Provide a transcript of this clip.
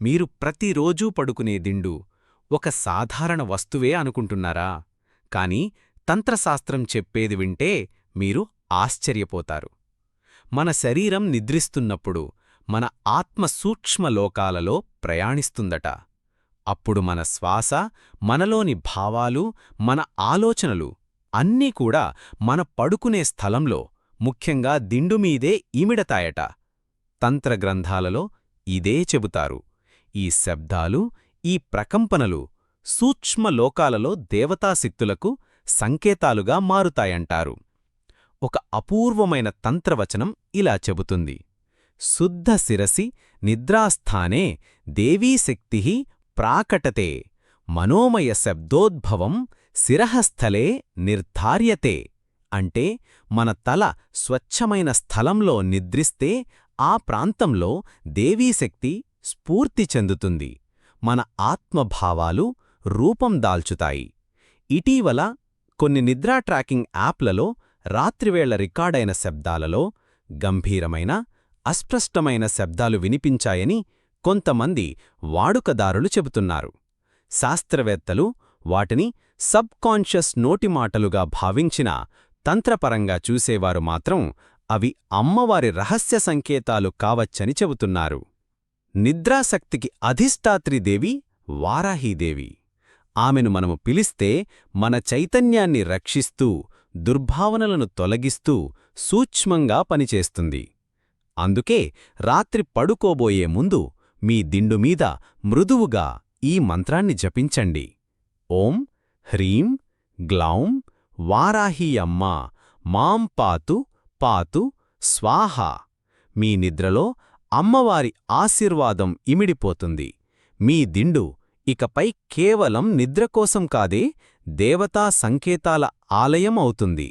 మీరు ప్రతిరోజూ పడుకునే దిండు ఒక సాధారణ వస్తువే అనుకుంటున్నారా? కాని తంత్రశాస్త్రం చెప్పేది వింటే మీరు ఆశ్చర్యపోతారు. మన శరీరం నిద్రిస్తున్నప్పుడు మన ఆత్మ సూక్ష్మలోకాలలో ప్రయాణిస్తుందట. అప్పుడు మన శ్వాస మనలోని భావాలు మన ఆలోచనలు అన్నీ కూడా మన పడుకునే స్థలంలో ముఖ్యంగా దిండుమీదే ఇమిడతాయట తంత్రగ్రంథాలలో ఇదే చెబుతారు. ఈ శబ్దాలు ఈ ప్రకంపనలు సూక్ష్మలోకాలలో దేవతాశక్తులకు సంకేతాలుగా మారుతాయంటారు. ఒక అపూర్వమైన తంత్రవచనం ఇలా చెబుతుంది. శుద్ధ శిరసి నిద్రాస్థానే దేవీశక్తి ప్రాకటతే మనోమయ శబ్దోద్భవం శిరహస్థలే నిర్ధార్యతే అంటే మన తల స్వచ్ఛమైన స్థలంలో నిద్రిస్తే ఆ ప్రాంతంలో దేవీశక్తి స్ఫూర్తి చెందుతుంది. మన ఆత్మభావాలు రూపం దాల్చుతాయి. ఇటీవల కొన్ని నిద్రా ట్రాకింగ్ యాప్లలో రాత్రివేళ రికార్డైన శబ్దాలలో గంభీరమైన అస్పష్టమైన శబ్దాలు వినిపించాయని కొంతమంది వాడుకదారులు చెబుతున్నారు. శాస్త్రవేత్తలు వాటిని సబ్కాన్షియస్ నోటిమాటలుగా భావించిన తంత్రపరంగా చూసేవారు మాత్రం అవి అమ్మవారి రహస్య సంకేతాలు కావచ్చని చెబుతున్నారు. నిద్రాశక్తికి అధిష్టాత్రిదేవి వారాహీదేవి. ఆమెను మనము పిలిస్తే మన చైతన్యాన్ని రక్షిస్తూ దుర్భావనలను తొలగిస్తూ సూక్ష్మంగా పనిచేస్తుంది. అందుకే రాత్రి పడుకోబోయే ముందు మీ దిండుమీద మృదువుగా ఈ మంత్రాన్ని జపించండి. ఓం హ్రీం గ్లౌం వారాహి అమ్మా మాం పాతు పాతు స్వాహ. మీ నిద్రలో అమ్మవారి ఆశీర్వాదం ఇమిడిపోతుంది. మీ దిండు ఇకపై కేవలం నిద్రకోసం కాదే దేవతా సంకేతాల ఆలయం అవుతుంది.